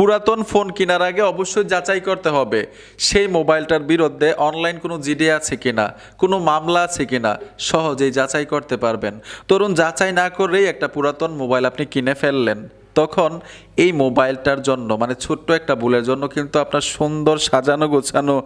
পুরাতন ফোন কেনার আগে অবশ্যই যাচাই করতে হবে, সেই মোবাইলটার বিরুদ্ধে অনলাইন কোনো জিডি আছে কিনা, কোনো মামলা আছে কিনা, সহজেই যাচাই করতে পারবেন। তরুণ যাচাই না করেই একটা পুরাতন মোবাইল আপনি কিনে ফেললেন। তখন এই মোবাইলটার জন্য মানে ছোট্ট একটা ভুলের জন্য কিন্তু আপনার সুন্দর সাজানো গোছানো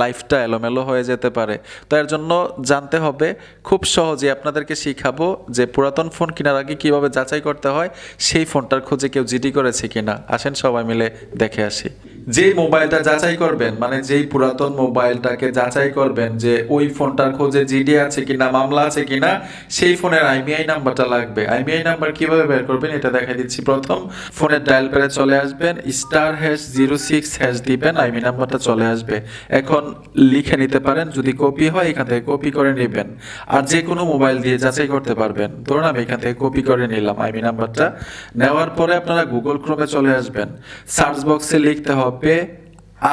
লাইফটা এলোমেলো হয়ে যেতে পারে। তো এর জন্য জানতে হবে, খুব সহজে আপনাদেরকে শিখাবো যে পুরাতন ফোন কেনার আগে কীভাবে যাচাই করতে হয়, সেই ফোনটার খোঁজে কেউ জিডি করেছে কিনা। আসেন সবাই মিলে দেখে আসি। যেই মোবাইলটা যাচাই করবেন মানে যেই পুরাতন মোবাইলটাকে যাচাই করবেন যে ওই ফোনটার খোঁজে জিডি আছে কিনা, মামলা আছে কিনা, সেই ফোনের আইমিআই নাম্বারটা লাগবে। আইমিআই নাম্বার কীভাবে বের করবেন এটা দেখাই দিচ্ছি। প্রথম, ফোনের ডায়াল প্যাডে চলে আসবেন, star hash zero six hash দিবেন আইমি নাম্বারটা চলে আসবে। এখন লিখে নিতে পারেন, যদি কপি হয় এখান থেকে কপি করে নেবেন। আর যে কোনো মোবাইল দিয়ে যাচাই করতে পারবেন। ধরুন আমি এখান থেকে কপি করে নিলাম আইমি নাম্বারটা। নেওয়ার পরে আপনারা গুগল ক্রোমে চলে আসবেন। সার্চ বক্সে লিখতে হবে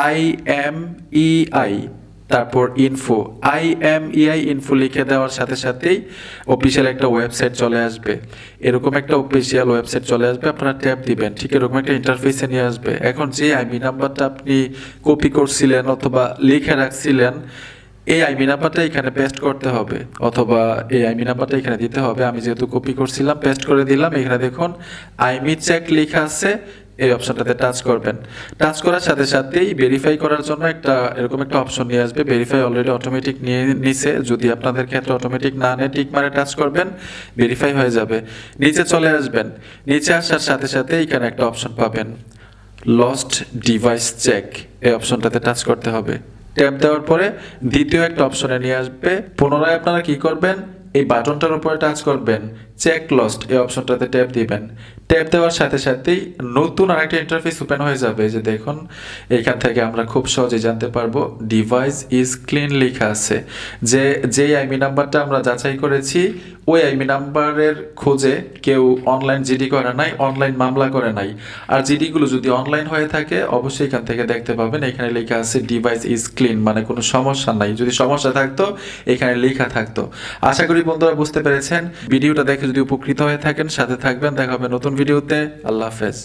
আই এম ই আই তারপর info I M E I info লিখে দেওয়ার সাথে সাথেই অফিসিয়াল একটা ওয়েবসাইট চলে আসবে। এরকম একটা অফিসিয়াল ওয়েবসাইট চলে আসবে, আপনারা ট্যাপ দিবেন, ঠিক এরকম একটা ইন্টারফেসে নিয়ে আসবে। এখন যে আইমি নাম্বারটা আপনি কপি করছিলেন অথবা লিখে রাখছিলেন, এই আইমি নাম্বারটা এখানে পেস্ট করতে হবে, অথবা এই আইমি নাম্বারটা এখানে দিতে হবে। আমি যেহেতু কপি করছিলাম পেস্ট করে দিলাম, এখানে দেখুন আইমি চেক লেখা আছে এই অপশনটাতে টাচ করবেন। টাচ করার সাথে সাথেই ভেরিফাই করার জন্য একটা এরকম একটা অপশন নিয়ে আসবে। ভেরিফাই অলরেডি অটোমেটিক নিয়ে নিছে। যদি আপনাদের ক্ষেত্রে অটোমেটিক না নিয়ে টিক মারে টাচ করবেন ভেরিফাই হয়ে যাবে। নিচে চলে আসবেন। নিচে আসার সাথে সাথে এখানে একটা অপশন পাবেন। লস্ট ডিভাইস চেক এই অপশনটাতে টাচ করতে হবে। ট্যাপ দেওয়ার পরে দ্বিতীয় একটা অপশনে নিয়ে আসবে। পুনরায় আপনারা কি করবেন? এই বাটনটার উপরে টাচ করবেন। চেক লস্ট এই অপশনটাতে ট্যাপ দিবেন। ট্যাপ দেওয়ার সাথে সাথেই নতুন আরেকটা ইন্টারফেস ওপেন হয়ে যাবে। যে দেখুন এখান থেকে আমরা খুব সহজে জানতে পারব ডিভাইস ইজ ক্লিন লেখা আছে। যে, যেই আইমি নাম্বারটা আমরা যাচাই করেছি, ওই আইমি নাম্বারের খোঁজে কেউ অনলাইন জিডি করে নাই অনলাইন মামলা করে নাই। আর জিডিগুলো যদি অনলাইন হয়ে থাকে, অবশ্যই এখান থেকে দেখতে পাবেন, এখানে লেখা আছে ডিভাইস ইজ ক্লিন মানে কোনো সমস্যা নাই। যদি সমস্যা থাকতো, এখানে লেখা থাকতো। আশা করি বন্ধুরা বুঝতে পেরেছেন, ভিডিওটা দেখে যদি উপকৃত হয়ে থাকেন সাথে থাকবেন। দেখা হবে নতুন ভিডিওতে আল্লাহ হাফেজ।